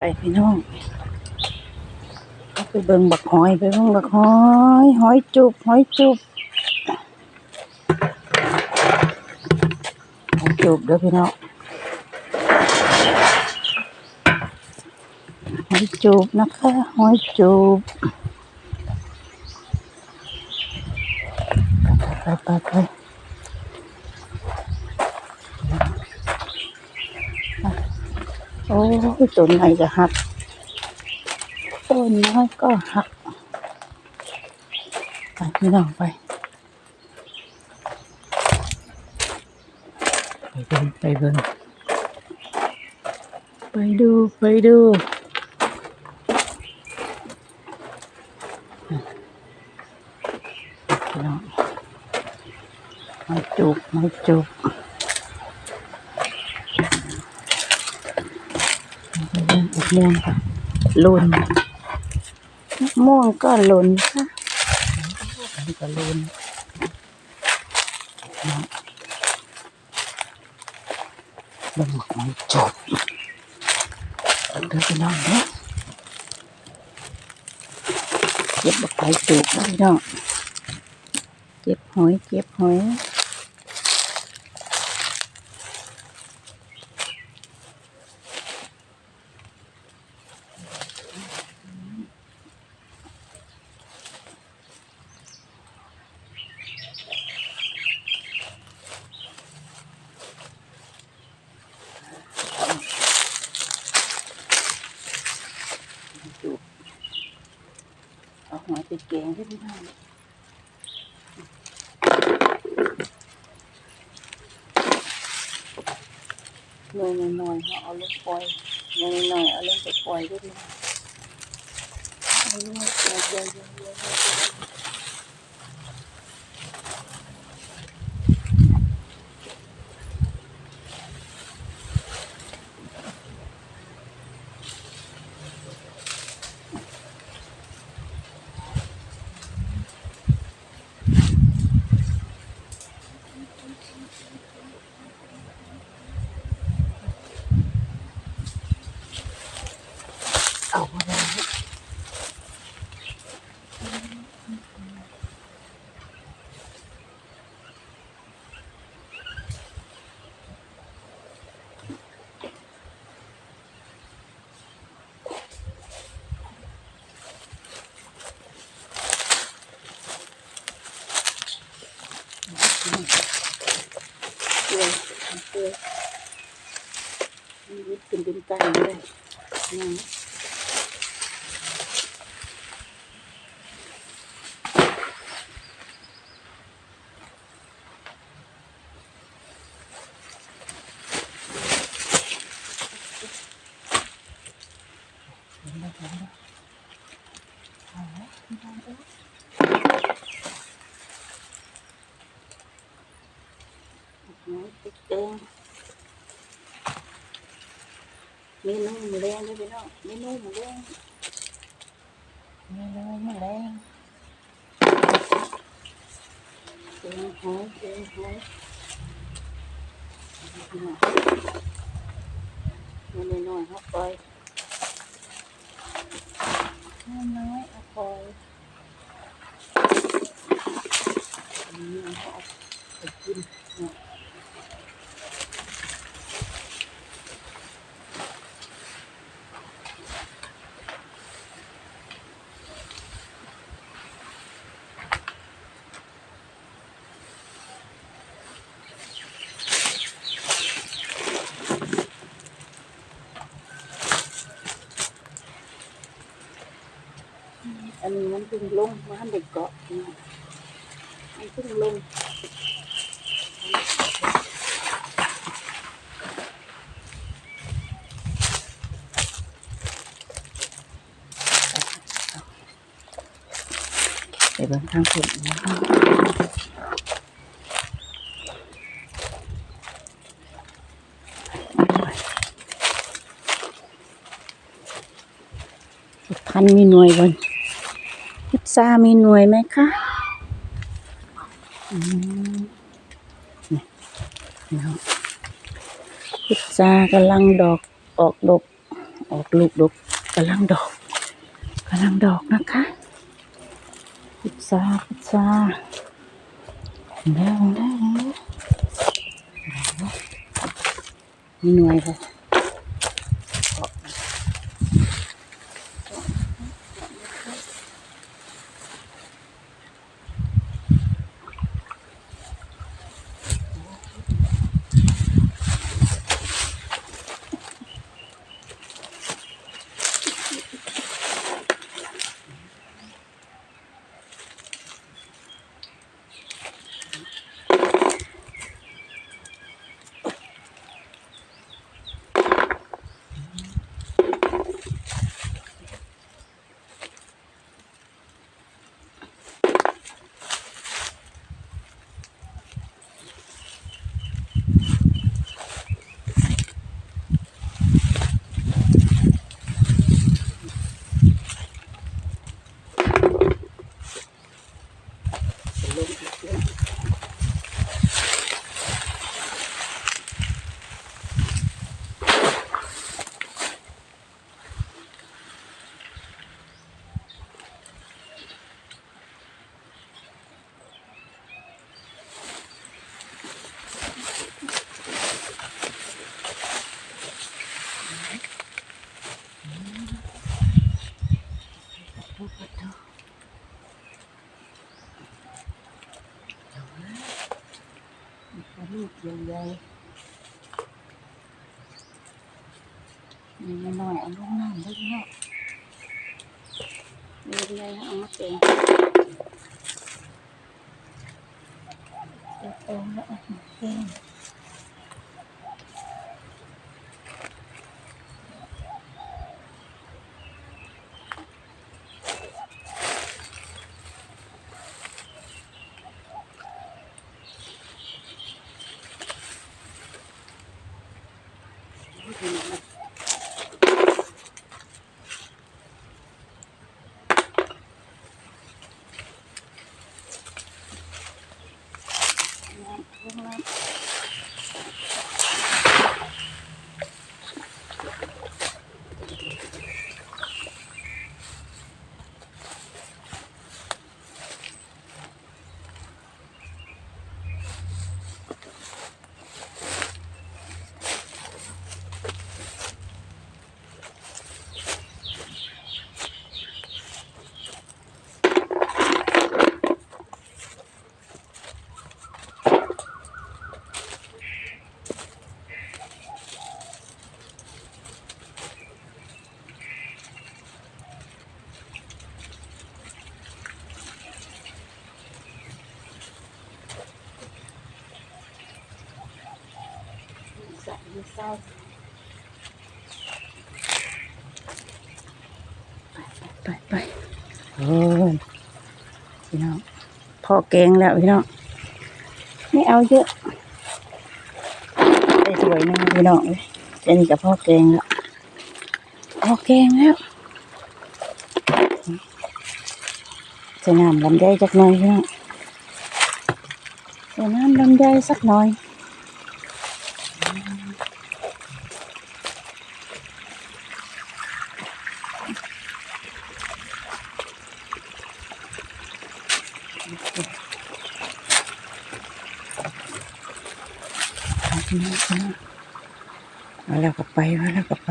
ไปพี่น้องไปเบิ่งบักหอยไปเบิ่งบักหอยหอยจุบหอยจุบหอยจุบเด้อพี่น้องหอยจุบนะคะหอยจุบไปไปไป โอ้ต้นไหนจะหักต้นน้อยก็หักไปพี่น้องไปไปเบิ่งไปเบิ่งไปดูไปดูพี่น้องมาจุกมาจุกไปเบิ่งอีก ม่วงค่ะล่นม่วงก็ล่นค่ะอันนี้ก็หล่นเนาะเบิ่งหอยจบเอาเด้อพี่น้องเนาะเก็บบักไผ่จูบนะพี่น้องเก็บหอยเก็บหอย หอยไปแกงที่พี่น้องหน่อยหน่อยๆเอาลงปล่อยหน่อยหน่อยเอาลงไปปล่อยด้วยนะเอาลงไปปล่อยเยอะๆ เกลือเกลือนี่วิตเป็นเป็นไก่เลยนะ น้อยติ๊กแดงเมนูหมูแดงด้วยพี่น้องเมนูหมูแดงเมนูหมูแดงแกงหอยงหอยพี่น้องเมนูน้อยเอาไปเมนูน้อยเอาไปอันนี้เอาไปกินเนาะ อันนี้มันพิ่งลงมาเด็กเกาะนะมันพิ่งลงไปเบิ่งทางผลนะคะพันมีหน่วยบน พิซซ่ามีหน่วยไหมคะพิซซ่ากำลังดอกออกดอกออกลูกดอกกำลังดอกกำลังดอกนะคะพุทราพุทราแล้วแล้วมีหน่วยค่ะ เอาลูกน้ำด้วยเนาะมีใหญ่เอามาเต็มเต็มแล้วเอามาเต็ม ใส่เศร้าไปไปโอ้ยพี่น้องพอแกงแล้วพี่น้องไม่เอาเยอะได้สวยนึงพี่น้องเจนี่กับพ่อแกงแล้วพอแกงแล้วใส่น้ำลำไยจักหน่อยพี่น้องใส่น้ำลำไยสักหน่อย มาแล้วก็ไปมาแล้วก็ไป